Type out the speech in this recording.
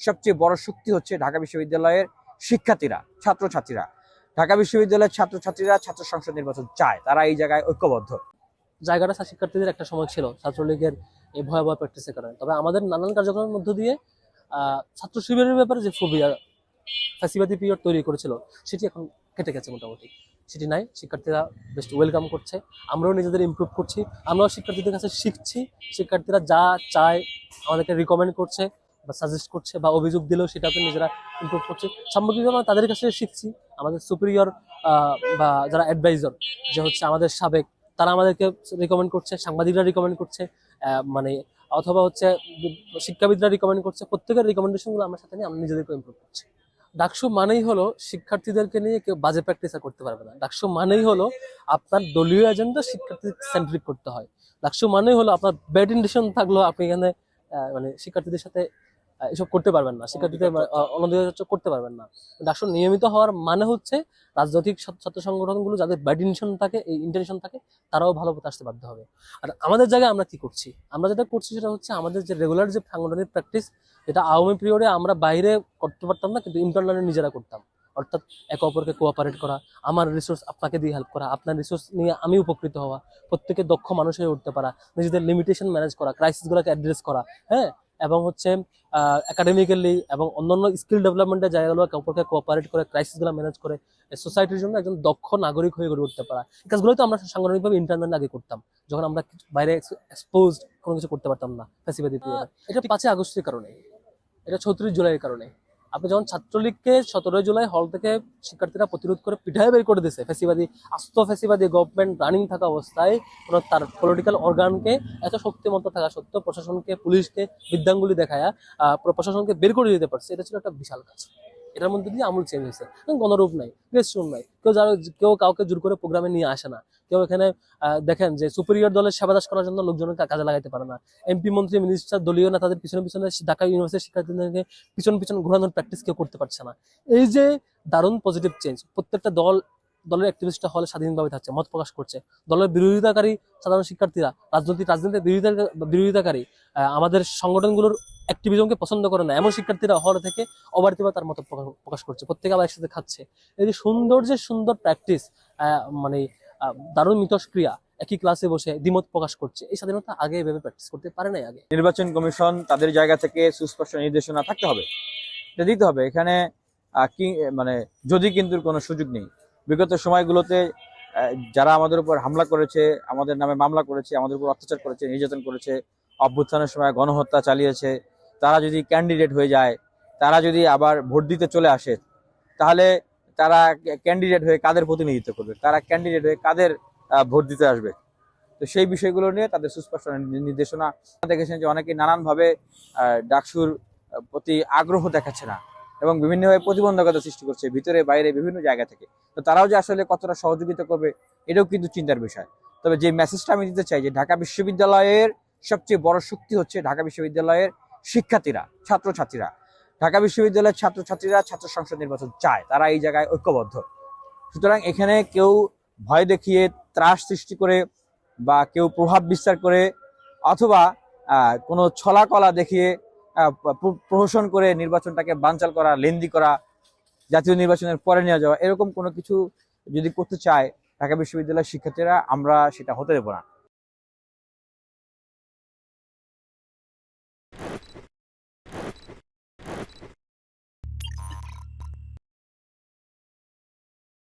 সবচেয়ে বড় শক্তি হচ্ছে ঢাকা বিশ্ববিদ্যালয়ের শিক্ষার্থীরা, ছাত্রছাত্রীরা। ঢাকা বিশ্ববিদ্যালয়ের ছাত্রছাত্রীরা ছাত্র সংসদ নির্বাচন চায়, তারা এই জায়গায় ঐক্যবদ্ধ। জায়গাটা শিক্ষার্থীদের একটা সময় ছিল, ছাত্রলীগের এই ভয়াবহ প্র্যাকটিসের কারণে। তবে আমাদের নানান কার্যক্রমের মধ্য দিয়ে ছাত্র শিবিরের ব্যাপারে যে ফোবিয়া ফ্যাসিবাদী পিরিয়ড তৈরি করেছিল, সেটি এখন কেটে গেছে মোটামুটি। সেটি নাই, শিক্ষার্থীরা বেস্ট ওয়েলকাম করছে, আমরাও নিজেদের ইমপ্রুভ করছি, আমরাও শিক্ষার্থীদের কাছে শিখছি, শিক্ষার্থীরা যা চায় আমাদেরকে রিকমেন্ড করছে। বা সাজেস্ট করছে বা অভিযোগ দিলেও সেটাতে নিজেরা ইমপ্রুভ করছে। আমরা তাদের কাছে শিখছি, আমাদের সুপিরিয়র বা যারা অ্যাডভাইজার যে হচ্ছে আমাদের সাবেক, তারা আমাদেরকে রিকমেন্ড করছে, সাংবাদিকরা রিকমেন্ড করছে মানে অথবা হচ্ছে শিক্ষাবিদরা রিকমেন্ড করছে, প্রত্যেকের রিকমেন্ডেশনগুলো আমার সাথে নিয়ে আমরা নিজেদেরকে ইমপ্রুভ করছি। ডাকসু মানেই হলো শিক্ষার্থীদেরকে নিয়ে কেউ বাজে প্র্যাকটিস আর করতে পারবে না। ডাকসু মানেই হলো আপনার দলীয় এজেন্ডা শিক্ষার্থী সেন্ট্রিক করতে হয়। ডাকসু মানেই হলো আপনার ব্যাড ইন্ডিশন থাকলেও আপনি এখানে মানে শিক্ষার্থীদের সাথে এসব করতে পারবেন না। শিক্ষার্থীদের অনধিকার করতে পারবেন না। ডাকসু নিয়মিত হওয়ার মানে হচ্ছে রাজনৈতিক ছাত্র সংগঠনগুলো যাদের ব্যাড ইন্টেনশন থাকে এই ইন্টেনশন থাকে তারাও ভালো পথে আসতে বাধ্য হবে। আর আমাদের জায়গায় আমরা কি করছি? আমরা যেটা করছি সেটা হচ্ছে আমাদের যে রেগুলার যে সাংগঠনিক প্র্যাকটিস যেটা আওয়ামী পিরিয়ডে আমরা বাইরে করতে পারতাম না কিন্তু ইন্টারনালি নিজেরা করতাম। অর্থাৎ একে অপরকে কোঅপারেট করা আমার রিসোর্স আপনাকে দিয়ে হেল্প করা আপনার রিসোর্স নিয়ে আমি উপকৃত হওয়া প্রত্যেকে দক্ষ মানুষ হয়ে উঠতে পারা নিজেদের লিমিটেশন ম্যানেজ করা ক্রাইসিসগুলোকে অ্যাড্রেস করা হ্যাঁ? এবং হচ্ছে একাডেমিক্যালি এবং অন্যান্য স্কিল ডেভেলপমেন্টের জায়গাগুলো কাপড়কে কোঅপারেট করে ক্রাইসিসগুলো ম্যানেজ করে সোসাইটির জন্য একজন দক্ষ নাগরিক হয়ে গড়ে উঠতে পারা। এই কাজগুলোই তো আমরা সাংগঠনিকভাবে ইন্টারনেট আগে করতাম যখন আমরা বাইরে এক্সপোজ কোনো কিছু করতে পারতাম না ফ্যাসিবাদী এটা পাঁচই আগস্টের কারণে এটা ছত্রিশ জুলাইয়ের কারণে। আপনি যখন ছাত্রলীগকে সতেরোই জুলাই হল থেকে শিক্ষার্থীরা প্রতিরোধ করে পিঠায় বের করে দিয়েছে, ফেসিবাদী, আস্ত ফেসিবাদী গভর্নমেন্ট রানিং থাকা অবস্থায় কোনো তার পলিটিক্যাল অর্গানকে এত শক্তিমত্তা থাকা সত্ত্বেও প্রশাসনকে, পুলিশকে বিদ্যাঙ্গুলি দেখায় প্রশাসনকে বের করে দিতে পারছে। এটা ছিল একটা বিশাল কাজ। এটার মধ্যে দিয়ে আমূল চেঞ্জ হয়েছে। গণরূপ নাই রেস্টরুম নাই। কেউ যারা কেউ কাউকে জোর করে প্রোগ্রামে নিয়ে আসে না। কেউ এখানে দেখেন যে সুপিরিয়র দলের সেবাদাস করার জন্য লোকজনকে কাজে লাগাইতে পারে না। এমপি মন্ত্রী মিনিস্টার দলীয় না তাদের পিছনে পিছনে ঢাকা ইউনিভার্সিটির শিক্ষার্থীদেরকে পিছন পিছন ঘোরানোর প্র্যাকটিস কেউ করতে পারছে না। এই যে দারুণ পজিটিভ চেঞ্জ প্রত্যেকটা দল দলের অ্যাক্টিভিস্টটা হলে স্বাধীনভাবে থাকছে, মত প্রকাশ করছে। দলের বিরোধিতাকারী সাধারণ শিক্ষার্থীরা, রাজনৈতিক রাজনীতির বিরোধিতা বিরোধিতাকারী আমাদের সংগঠনগুলোর অ্যাক্টিভিজমকে পছন্দ করে না। এমন শিক্ষার্থীরা হল থেকে অবারিতভাবে তার মত প্রকাশ- করছে। প্রত্যেকে আবার একসাথে খাচ্ছে। এই যে সুন্দর যে সুন্দর প্র্যাকটিস মানে দারুণ মিতস্ক্রিয়া একই ক্লাসে বসে দ্বিমত প্রকাশ করছে, এই স্বাধীনতা আগে এভাবে প্র্যাকটিস করতে পারে নাই আগে। নির্বাচন কমিশন তাদের জায়গা থেকে সুস্পষ্ট নির্দেশনা থাকতে হবে। এটা দিতে হবে। এখানে কি মানে যদি কিন্তু কোনো সুযোগ নেই বিগত সময়গুলোতে যারা আমাদের উপর হামলা করেছে, আমাদের নামে মামলা করেছে, আমাদের উপর অত্যাচার করেছে, নির্যাতন করেছে, অভ্যুত্থানের সময় গণহত্যা চালিয়েছে, তারা যদি ক্যান্ডিডেট হয়ে যায়, তারা যদি আবার ভোট দিতে চলে আসে, তাহলে তারা ক্যান্ডিডেট হয়ে কাদের প্রতিনিধিত্ব করবে? তারা ক্যান্ডিডেট হয়ে কাদের ভোট দিতে আসবে? তো সেই বিষয়গুলো নিয়ে তাদের সুস্পষ্ট নির্দেশনা। দেখেছেন যে অনেকে নানানভাবে ডাকসুর প্রতি আগ্রহ দেখাচ্ছে না। এবং বিভিন্নভাবে প্রতিবন্ধকতা সৃষ্টি করছে ভিতরে, বাইরে, বিভিন্ন জায়গা থেকে। তো তারাও যে আসলে কতটা সহযোগিতা করবে, এটাও কিন্তু চিন্তার বিষয়। তবে যে মেসেজটা আমি দিতে চাই যে ঢাকা বিশ্ববিদ্যালয়ের সবচেয়ে বড় শক্তি হচ্ছে ঢাকা বিশ্ববিদ্যালয়ের শিক্ষার্থীরা, ছাত্রছাত্রীরা। ঢাকা বিশ্ববিদ্যালয়ের ছাত্রছাত্রীরা ছাত্র সংসদ নির্বাচন চায়, তারা এই জায়গায় ঐক্যবদ্ধ। সুতরাং এখানে কেউ ভয় দেখিয়ে ত্রাস সৃষ্টি করে বা কেউ প্রভাব বিস্তার করে অথবা কোনো ছলা কলা দেখিয়ে প্রহসন করে নির্বাচনটাকে বানচাল করা, লেন্দি করা, জাতীয় নির্বাচনের পরে নিয়ে যাওয়া, এরকম কোনো কিছু যদি করতে চায় ঢাকা বিশ্ববিদ্যালয়ের শিক্ষার্থীরা, আমরা সেটা হতে দেবো না।